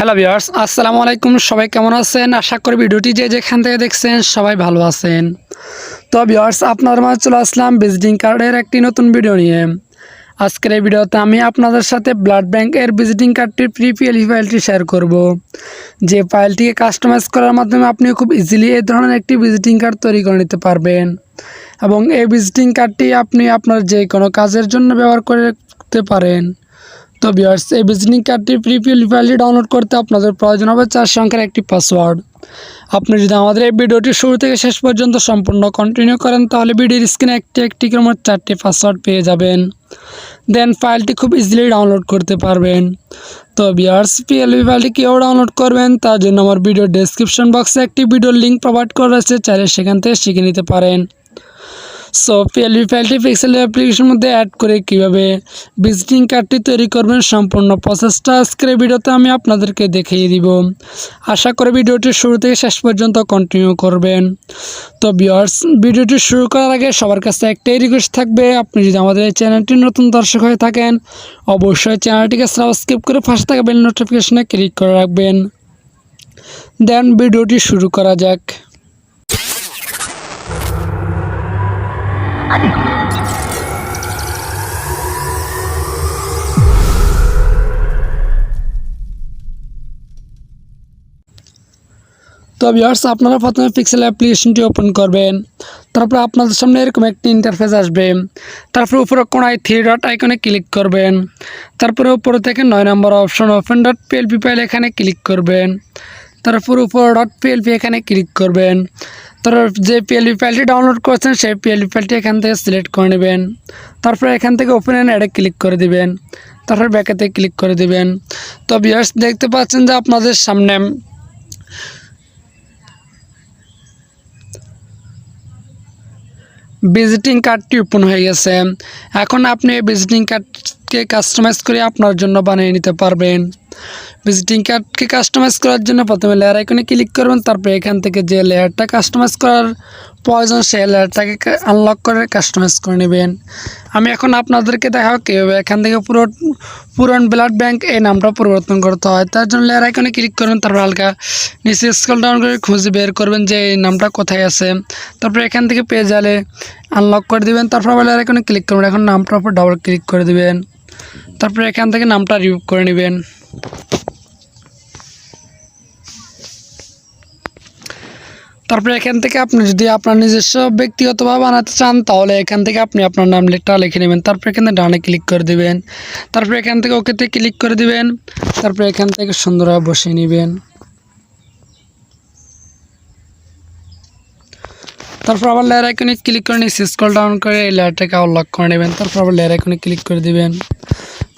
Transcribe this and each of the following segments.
Hello viewers আসসালামু আলাইকুম। সবাই কেমন আছেন? আশা করি ভিডিওটি যে যেখান থেকে দেখছেন সবাই ভালো আছেন। তো ভিউয়ার্স আপনার মাঝে চলে আসলাম ভিজিটিং কার্ডের একটি নতুন ভিডিও নিয়ে। আজকের এই ভিডিওতে আমি আপনাদের সাথে ব্লাড ব্যাংকের ভিজিটিং কার্ডটির প্রিপিএলই ফাইলটি শেয়ার করব। যে ফাইলটিকে কাস্টমাইজ করার মাধ্যমে আপনি খুব ইজিলি এই ধরনের একটি ভিজিটিং কার্ড তৈরি করে নিতে পারবেন। এবং এই ভিজিটিং কার্ডটি আপনি আপনার যে কোনো কাজের জন্য ব্যবহার করতে পারেন। তো ভিউয়ার্স এই ভিজিটিং কার্ডটি প্রিপিএল ফাইলটি ডাউনলোড করতে আপনাদের প্রয়োজন হবে চার সংখ্যার একটি পাসওয়ার্ড আপনি যদি আমাদের এই ভিডিওটি শুরু থেকে শেষ পর্যন্ত সম্পূর্ণ কন্টিনিউ করেন, তাহলে ভিডিওর স্ক্রিনে একটি একটি করে চারটি পাসওয়ার্ড পেয়ে যাবেন। দেন ফাইলটি খুব ইজিলি ডাউনলোড করতে পারবেন। তো ভিউয়ার্স পিএলভি ফাইলটি কীভাবে ডাউনলোড করবেন, তার জন্য আমার ভিডিও ডেসক্রিপশন বক্সে একটি ভিডিওর লিঙ্ক প্রোভাইড করা রয়েছে, চাইলে সেখান থেকে শিখে নিতে পারেন। সো পিএলভি ফাইলটি পিক্সেল অ্যাপ্লিকেশনের মধ্যে অ্যাড করে কীভাবে ভিজিটিং কার্ডটি তৈরি করবেন সম্পূর্ণ প্রসেসটা আজকের ভিডিওতে আমি আপনাদেরকে দেখিয়ে দিব। আশা করি ভিডিওটি শুরু থেকে শেষ পর্যন্ত কন্টিনিউ করবেন। তো ভিউয়ার্স ভিডিওটি শুরু করার আগে সবার কাছে একটাই রিকোয়েস্ট থাকবে, আপনি যদি আমাদের এই চ্যানেলটির নতুন দর্শক হয়ে থাকেন, অবশ্যই চ্যানেলটিকে সাবস্ক্রাইব করে পাশে থাকা বেল নোটিফিকেশনে ক্লিক করে রাখবেন। দেন ভিডিওটি শুরু করা যাক। তো ভিউয়ার্স আপনারা প্রথমে পিক্সেল অ্যাপ্লিকেশনটি ওপেন করবেন। তারপর আপনাদের সামনে এরকম একটি ইন্টারফেস আসবে। তারপর উপরে কোনায় থ্রি ডট আইকনে ক্লিক করবেন। তারপরে উপরে থেকে নয় নম্বর option open dot PLP file এখানে ক্লিক করবেন। তারপর উপর ডট পিএলপি এখানে ক্লিক করবেন। তারপর যে পিএলপি ফাইলটি ডাউনলোড করছেন, সেই পিএলপি ফাইলটি এখান থেকে সিলেক্ট করে নেবেন। তারপর এখান থেকে ওপেন অ্যান্ড অ্যাডে ক্লিক করে দিবেন। তারপর ব্যাকেতে ক্লিক করে দিবেন। তো ভিউয়ার্স দেখতে পাচ্ছেন যে আপনাদের সামনে ভিজিটিং কার্ডটি ওপেন হয়ে গেছে। এখন আপনি ভিজিটিং কার্ডকে কাস্টমাইজ করে আপনার জন্য বানিয়ে নিতে পারবেন। ভিজিটিং কার্ডকে কাস্টমাইজ করার জন্য প্রথমে লেয়ার আইকনে ক্লিক করবেন, তারপরে এখান থেকে যে লেয়ারটা কাস্টমাইজ করার প্রয়োজন, সেই লেয়ারটাকে আনলক করে কাস্টমাইজ করে নেবেন। আমি এখন আপনাদেরকে দেখাবো কীভাবে এখান থেকে পুরো পুরন ব্লাড ব্যাংক এই নামটা পরিবর্তন করতে হয়। তার জন্য লেয়ার আইকনে ক্লিক করবেন তারপর হালকা নিচে স্কল ডাউন করে খুঁজে বের করবেন যে এই নামটা কোথায় আছে। তারপরে এখান থেকে পেয়ে যালে আনলক করে দিবেন, তারপর আবার লেয়ার আইকনে ক্লিক করবেন এখন নামটার উপর ডাবল ক্লিক করে দেবেন। তারপরে এখান থেকে নামটা রিমুভ করে নেবেন। তারপরে এখান থেকে আপনি যদি আপনার নিজস্ব ব্যক্তিগতভাবে বানাতে চান, তাহলে এখান থেকে আপনি আপনার নাম লেখটা লিখে নেবেন। তারপরে এখানে ডানে ক্লিক করে দিবেন। তারপরে এখান থেকে ওকেতে ক্লিক করে দিবেন। তারপরে এখান থেকে সুন্দরভাবে বসিয়ে নেবেন। তারপর আবার লেয়ার আইকনে ক্লিক করে নিয়ে স্ক্রল ডাউন করে এই লেয়ারটাকে আনলক করে নেবেন। তারপর আবার লেয়ার আইকনে ক্লিক করে দিবেন।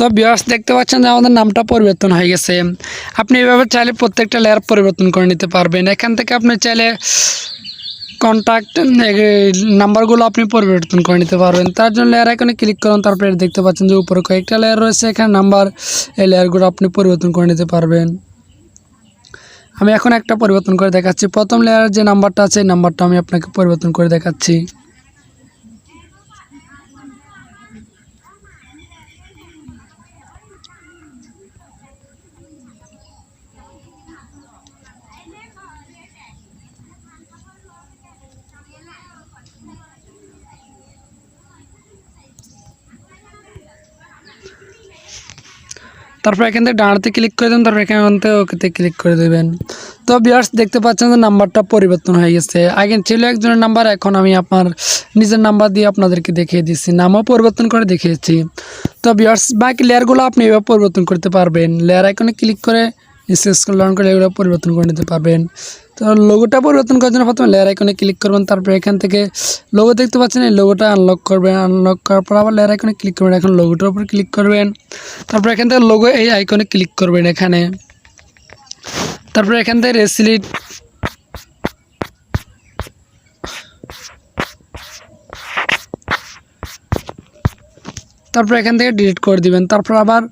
তো ভিউয়ার্স দেখতে পাচ্ছেন যে আমাদের নামটা পরিবর্তন হয়ে গেছে। আপনি এভাবে চাইলে প্রত্যেকটা লেয়ার পরিবর্তন করে নিতে পারবেন। এখান থেকে আপনি চাইলে কন্ট্যাক্ট নাম্বারগুলো আপনি পরিবর্তন করে নিতে পারবেন। তার জন্য লেয়ার এখানে ক্লিক করুন, তারপরে দেখতে পাচ্ছেন যে উপরে কয়েকটা লেয়ার রয়েছে। এখানে নাম্বার এই লেয়ারগুলো আপনি পরিবর্তন করে নিতে পারবেন। আমি এখন একটা পরিবর্তন করে দেখাচ্ছি। প্রথম লেয়ারের যে নাম্বারটা আছে, এই নাম্বারটা আমি আপনাকে পরিবর্তন করে দেখাচ্ছি। তারপর এখান থেকে ডানাতে ক্লিক করে দেবেন, তারপর এখান থেকে ওকেতে ক্লিক করে দেবেন। তো বিয়ার্স দেখতে পাচ্ছেন যে নাম্বারটা পরিবর্তন হয়ে গেছে। আগে ছিল একজনের নাম্বার এখন আমি আপনার নিজের নাম্বার দিয়ে আপনাদেরকে দেখিয়ে দিচ্ছি। নামও পরিবর্তন করে দেখিয়েছি। তো বিয়ার্স বাকি লেয়ারগুলো আপনি এভাবে পরিবর্তন করতে পারবেন। লেয়ার এখানে ক্লিক করে স্ক্রল ডাউন করে এগুলো পরিবর্তন করে নিতে পারবেন। তো লোগোটা পরিবর্তন করার জন্য প্রথমে লেয়ার আইকনে ক্লিক করবেন, তারপর এখান থেকে লোগো দেখতে পাচ্ছেন, এই লোগোটা আনলক করবেন। আনলক করার পর আবার লেয়ার আইকনে ক্লিক করবেন, এখন লোগোটার উপর ক্লিক করবেন। তারপর এখান থেকে লোগো এই আইকনে ক্লিক করবেন এখানে। তারপর এখান থেকে রেসিলিট তারপর এখান থেকে ডিলিট করে দিবেন। তারপর আবার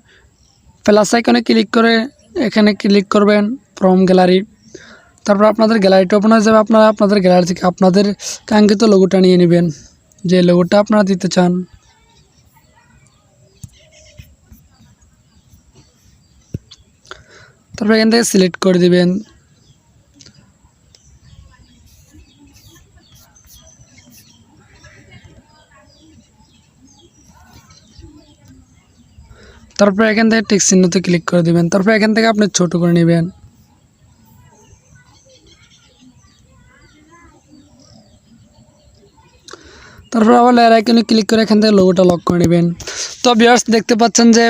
প্লাস আইকনে ক্লিক করে এখানে ক্লিক করবেন ফ্রম গ্যালারি তারপর আপনাদের গ্যালারিটা ওপেন হয়ে যাবে। আপনারা আপনাদের গ্যালারি থেকে আপনাদের কাঙ্ক্ষিত লোগোটা নিয়ে নেবেন। যে লোগোটা আপনারা দিতে চান। তারপর এখান থেকে সিলেক্ট করে দিবেন। তারপর এখান থেকে টিক চিহ্নতে ক্লিক করে দিবেন। তারপর এখান থেকে আপনি ছোট করে নেবেন। তারপর আবার লেয়ার আইকনে ক্লিক করে এখান থেকে লোগোটা লক করে নেবেন। তো ভিউয়ার্স দেখতে পাচ্ছেন যে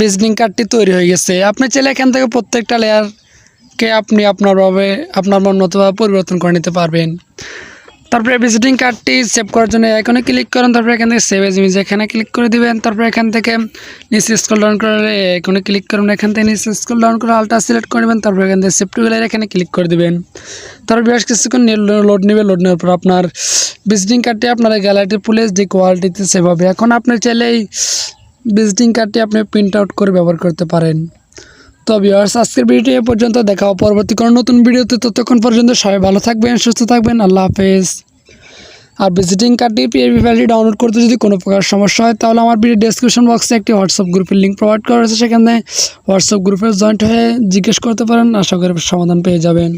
ভিজিটিং কার্ডটি তৈরি হয়ে গেছে। আপনি চাইলে এখান থেকে প্রত্যেকটা লেয়ারকে আপনি আপনারভাবে, আপনার মন মতোভাবে পরিবর্তন করে নিতে পারবেন। তারপরে ভিজিটিং কার্ডটি সেভ করার জন্য এখানে ক্লিক করেন, তারপরে এখান থেকে সেভ এজ ইমেজ এখানে ক্লিক করে দিবেন। তারপরে এখান থেকে নিচে স্কুল ডাউন করে এখানে ক্লিক করুন, এখান থেকে নিচে স্কুল ডাউন করে আলটা সিলেক্ট করে নেবেন, তারপরে এখান থেকে সেভ টু গ্যালারি এখানে ক্লিক করে দিবেন। তারপর বেশ কিছুক্ষণ লোড নেবে লোড নেওয়ার পর আপনার ভিজিটিং কার্ডটি আপনার গ্যালারিতে প্লেস যে কোয়ালিটিতে সেভ হবে। এখন আপনি চাইলে এই ভিজিটিং কার্ডটি আপনি প্রিন্ট আউট করে ব্যবহার করতে পারেন। তো ভিউয়ার্স আজকের ভিডিওটি এ পর্যন্ত, দেখা পরবর্তী কোনো নতুন ভিডিওতে। ততক্ষণ পর্যন্ত সবাই ভালো থাকবেন, সুস্থ থাকবেন, আল্লাহ হাফেজ। আর ভিজিটিং কার্ডটি পিএবি ফাইলটি ডাউনলোড করতে যদি কোনো প্রকার সমস্যা হয়, তাহলে আমার ভিডিও ডেসক্রিপশন বক্সে একটি হোয়াটসঅ্যাপ গ্রুপের লিঙ্ক প্রোভাইড করা হয়েছে সেখানে হোয়াটসঅ্যাপ গ্রুপে জয়েন্ট হয়ে জিজ্ঞেস করতে পারেন, আশা করি সমাধান পেয়ে যাবেন।